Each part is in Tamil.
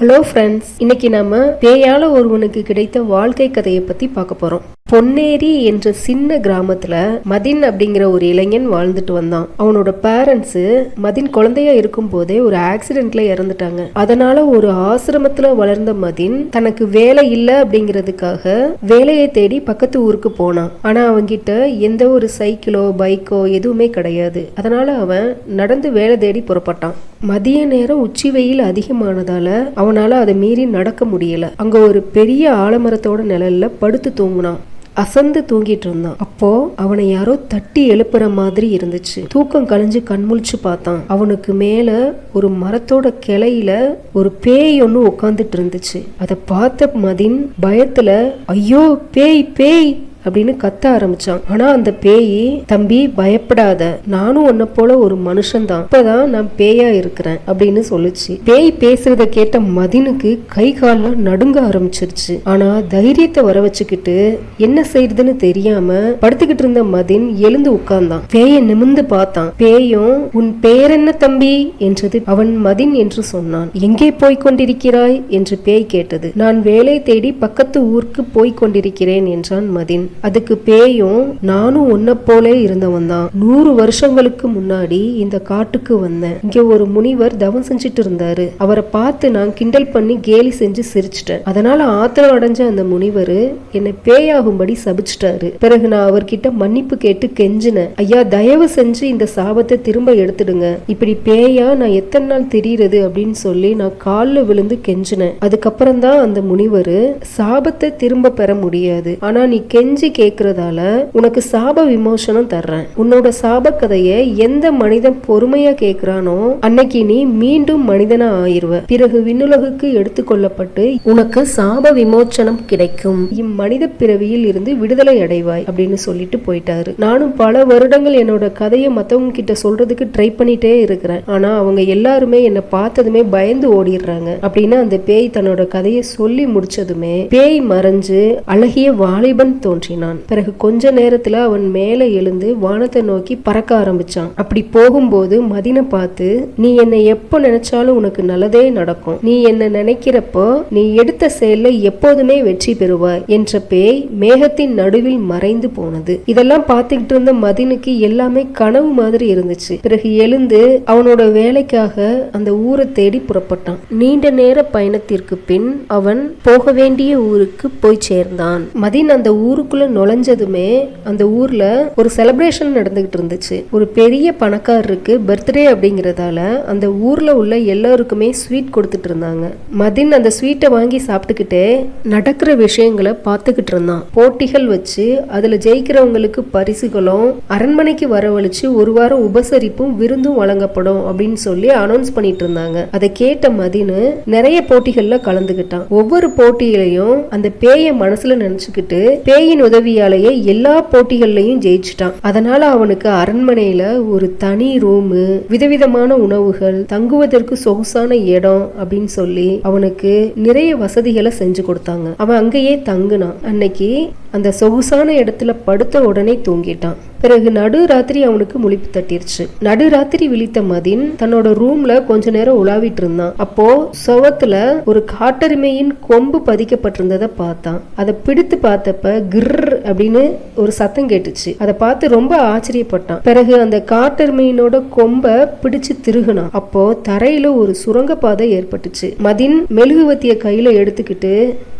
ஹலோ ஃப்ரெண்ட்ஸ் இன்னைக்கு நம்ம பேயால ஒருவனுக்கு கிடைத்த வாழ்க்கை கதையை பத்தி பார்க்க போறோம். பொன்னேரி என்ற சின்ன கிராமத்துல மதின் அப்படிங்கிற ஒரு இளைஞன் வாழ்ந்துட்டு வந்தான். அவனோட பேரண்ட்ஸ் மதின் குழந்தையா இருக்கும் போதே ஒரு ஆக்சிடென்ட்ல இறந்துட்டாங்க. அதனால ஒரு ஆசிரமத்துல வளர்ந்த மதின் தனக்கு வேலை இல்லை அப்படிங்கிறதுக்காக வேலையை தேடி பக்கத்து ஊருக்கு போனான். ஆனா அவன்கிட்ட எந்த ஒரு சைக்கிளோ பைக்கோ எதுவுமே கிடையாது. அதனால அவன் நடந்து வேலை தேடி புறப்பட்டான். மதிய நேரம் உச்சி வெயில் அதிகமானதால அவனால அதை மீறி நடக்க முடியல. அங்க ஒரு பெரிய ஆலமரத்தோட நிழல்ல படுத்து தூங்கினான். அசந்து தூங்கிட்டு இருந்தான். அப்போ அவனை யாரோ தட்டி எழுப்புற மாதிரி இருந்துச்சு. தூக்கம் கலைஞ்சு கண்முழிச்சு பார்த்தான். அவனுக்கு மேல ஒரு மரத்தோட கிளையில ஒரு பேய் ஒன்று உட்காந்துட்டு இருந்துச்சு. அதை பார்த்த மதின் பயத்துல ஐயோ பேய் பேய்! அப்படின்னு கத்த ஆரம்பிச்சான். ஆனா அந்த பேய் தம்பி பயப்படாத. நானும் உன்ன போல ஒரு மனுஷன்தான். இப்பதான் நான் பேயா இருக்கிறேன் அப்படின்னு சொல்லுச்சு. பேய் பேசுறத கேட்ட மதினுக்கு கை கால்லாம் நடுங்க ஆரம்பிச்சிருச்சு. ஆனா தைரியத்தை வர வச்சுக்கிட்டு என்ன செய்யறதுன்னு தெரியாம படுத்துக்கிட்டு இருந்த மதின் எழுந்து உட்கார்ந்தான். பேயை நிமிந்து பார்த்தான். பேயும் உன் பெயர் என்ன தம்பி? என்றது அவன் மதின் என்று சொன்னான். எங்கே போய் கொண்டிருக்கிறாய்? என்று பேய் கேட்டது. நான் வேலை தேடி பக்கத்து ஊருக்கு போய் கொண்டிருக்கிறேன் என்றான் மதின். அதுக்கு பேயும் நானும் உன்ன போலே இருந்தவன் தான் நூறு வருஷங்களுக்கு முன்னாடி இந்த காட்டுக்கு வந்தேன். இங்க ஒரு முனிவர் தவம் செஞ்சுட்டு இருந்தாரு. அவரை பார்த்து நான் கிண்டல் பண்ணி கேலி செஞ்சு சிரிச்சிட்டேன். அதனால ஆத்திரம் அடைஞ்ச அந்த முனிவர் என்னை பேயாகும்படி சபிச்சிட்டாரு. பிறகு நான் அவர்கிட்ட மன்னிப்பு கேட்டு கெஞ்சினேன். ஐயா தயவு செஞ்சு இந்த சாபத்தை திரும்ப எடுத்துடுங்க. இப்படி பேயா நான் எத்தனை நாள் தெரியறது? அப்படின்னு சொல்லி நான் காலில் விழுந்து கெஞ்சினேன். அதுக்கப்புறம் தான் அந்த முனிவர் சாபத்தை திரும்ப பெற முடியாது. ஆனா நீ கெஞ்சி கேக்குறதால உனக்கு சாப விமோசனம் தர்றேன். உன்னோட சாப கதையை எந்த மனிதன் பொறுமையா கேக்குறானோ அன்னைக்கு நீ மீண்டும் மனிதனா ஆயிருவ. பிறகு விண்ணுலகுக்கு எடுத்துக்கொள்ளப்பட்டு உனக்கு சாப விமோச்சனம் கிடைக்கும். இம்மனித பிறவியில் இருந்து விடுதலை அடைவாய் அப்படின்னு சொல்லிட்டு போயிட்டாரு. நானும் பல வருடங்கள் என்னோட கதையை மத்தவங்க கிட்ட சொல்றதுக்கு ட்ரை பண்ணிட்டே இருக்கிறேன். ஆனா அவங்க எல்லாருமே என்னை பார்த்ததுமே பயந்து ஓடிடுறாங்க. அப்படின்னு அந்த பேய் தன்னோட கதையை சொல்லி முடிச்சதுமே பேய் மறைஞ்சு அழகிய வாலிபன் தோன்றி தோன்றினான் பிறகு கொஞ்ச நேரத்துல அவன் மேலே எழுந்து வானத்தை நோக்கி பறக்க ஆரம்பிச்சான். அப்படி போகும்போது மதினை பார்த்து நீ என்னை எப்போ நினைச்சாலும் உனக்கு நல்லதே நடக்கும். நீ என்ன நினைக்கிறப்போ நீ எடுத்த செயல்ல எப்போதுமே வெற்றி பெறுவாய் என்ற பேய் மேகத்தின் நடுவில் மறைந்து போனது. இதெல்லாம் பார்த்துக்கிட்டு இருந்த மதினுக்கு எல்லாமே கனவு மாதிரி இருந்துச்சு. பிறகு எழுந்து அவனோட வேலைக்காக அந்த ஊரை தேடி புறப்பட்டான். நீண்ட நேர பயணத்திற்கு பின் அவன் போக வேண்டிய ஊருக்கு போய் சேர்ந்தான். மதின் அந்த ஊருக்குள்ள நுழைஞ்சதுமே அந்த ஊர்ல ஒரு செலிப்ரேஷன் நடந்துகிட்டு இருந்துச்சு. ஒரு பெரிய பணக்காரருக்கு பர்த்டே அப்படிங்கறதால அந்த ஊர்ல உள்ள எல்லாருக்குமே ஸ்வீட் கொடுத்துட்டு இருந்தாங்க. மதின் அந்த ஸ்வீட்டை வாங்கி சாப்பிட்டுக்கிட்டே நடக்கிற விஷயங்களை பார்த்துக்கிட்டு இருந்தான். போட்டிகள் வச்சு அதுல ஜெயிக்கிறவங்களுக்கு பரிசுகளும் அரண்மனைக்கு வரவழைச்சு ஒரு வாரம் உபசரிப்பும் விருந்தும் வழங்கப்படும் அப்படின்னு சொல்லி அனௌன்ஸ் பண்ணிட்டு இருந்தாங்க. அதை கேட்ட மதினு நிறைய போட்டிகள்ல கலந்துகிட்டான் ஒவ்வொரு போட்டியிலையும் அந்த பேயை மனசுல நினைச்சுக்கிட்டு பேயின் உதவியாலேயே எல்லா போட்டிகள்லையும் ஜெயிச்சிட்டான். அதனால அவனுக்கு அரண்மனையில ஒரு தனி ரூமு விதவிதமான உணவுகள் தங்குவதற்கு சொகுசான இடம் அப்படின்னு சொல்லி அவனுக்கு நிறைய வசதிகளை செஞ்சு கொடுத்தாங்க. அவன் அங்கேயே தங்குனான். அன்னைக்கு அந்த சொகுசான இடத்துல படுத்த உடனே தூங்கிட்டான். பிறகு நடு ராத்திரி அவனுக்கு முழிப்பு தட்டிருச்சு. நடு ராத்திரி விழித்த மதின் தன்னோட ரூம்ல கொஞ்ச நேரம் உலாவிட்டு இருந்தான். அப்போ சுவத்துல ஒரு காட்டெருமையின் கொம்பு பதிக்கப்பட்டிருந்ததை பார்த்தான். அதை பிடித்து பார்த்தப்ப கிர் அப்படின்னு ஒரு சத்தம் கேட்டுச்சு. அதை பார்த்து ரொம்ப ஆச்சரியப்பட்டான். பிறகு அந்த காட்டெருமையினோட கொம்பை பிடிச்சு திருகுனான். அப்போ தரையில ஒரு சுரங்கப்பாதை ஏற்பட்டுச்சு. மதின் மெழுகுவத்திய கையில எடுத்துக்கிட்டு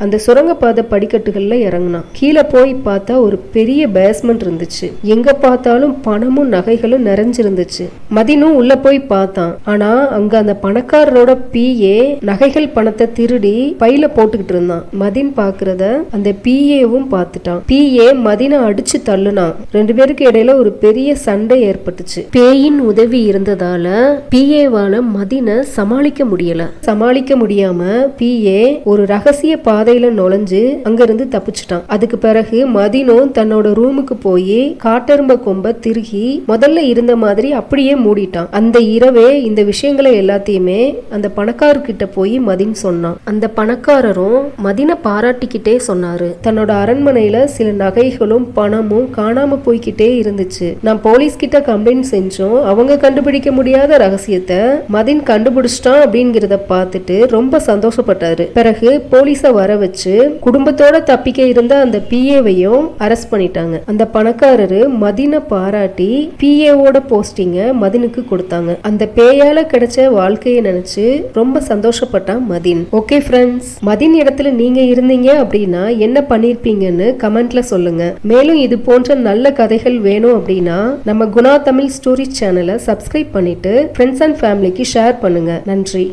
அந்த சுரங்கப்பாதை படிக்கட்டுகளில் இறங்குனான். கீழே போய் பார்த்தா ஒரு பெரிய பேஸ்மெண்ட் இருந்துச்சு. எங்க பார்த்தாலும் பணமும் நகைகளும் நிறைஞ்சிருந்துச்சு. மதினும் உள்ள போய் பார்த்தான். ஆனா அங்க அந்த பணக்காரரோட பிஏ நகைகள் பணத்தை திருடி பையில போட்டுக்கிட்டு இருந்தான். மதின் பாக்குறத அந்த பிஏவும் பார்த்துட்டான். பிஏ மதினை அடிச்சு தள்ளுனான். ரெண்டு பேருக்கு இடையில ஒரு பெரிய சண்டை ஏற்பட்டுச்சு. பேயின் உதவி இருந்ததால பிஏவால மதினை சமாளிக்க முடியல. சமாளிக்க முடியாம பிஏ ஒரு ரகசிய பாதை கதையில நுழைஞ்சு அங்கிருந்து தப்பிச்சிட்டான். அதுக்கு பிறகு மதினும் தன்னோட ரூமுக்கு போய் காட்டரும்ப கொம்ப திருகி முதல்ல இருந்த மாதிரி அப்படியே மூடிட்டான். அந்த இரவே இந்த விஷயங்களை எல்லாத்தையுமே அந்த பணக்காரர்கிட்ட போய் மதின் சொன்னான். அந்த பணக்காரரும் மதினை பாராட்டிக்கிட்டே சொன்னாரு. தன்னோட அரண்மனையில சில நகைகளும் பணமும் காணாம போய்கிட்டே இருந்துச்சு. நான் போலீஸ் கிட்ட கம்ப்ளைண்ட் செஞ்சோம். அவங்க கண்டுபிடிக்க முடியாத ரகசியத்தை மதின் கண்டுபிடிச்சிட்டான் அப்படிங்கிறத பார்த்துட்டு ரொம்ப சந்தோஷப்பட்டாரு. பிறகு போலீஸ வர வச்சு குடும்பத்தோட தப்பிக்க இருந்த அந்த பிஏவையும் அரெஸ்ட் பண்ணிட்டாங்க. அந்த பணக்காரரு மதினை பாராட்டி பிஏவோட போஸ்டிங்க மதினுக்கு கொடுத்தாங்க. அந்த பேயால கிடைச்ச வாழ்க்கையை நினைச்சு ரொம்ப சந்தோஷப்பட்டான் மதின். ஓகே ஃப்ரெண்ட்ஸ் மதின் இடத்துல நீங்க இருந்தீங்க அப்படின்னா என்ன பண்ணிருப்பீங்கன்னு கமெண்ட்ல சொல்லுங்க. மேலும் இது போன்ற நல்ல கதைகள் வேணும் அப்படின்னா நம்ம குணா தமிழ் ஸ்டோரி சேனலை சப்ஸ்கிரைப் பண்ணிட்டு ஃப்ரெண்ட்ஸ் அண்ட் ஃபேமிலிக்கு ஷேர் பண்ணுங்க. நன்றி.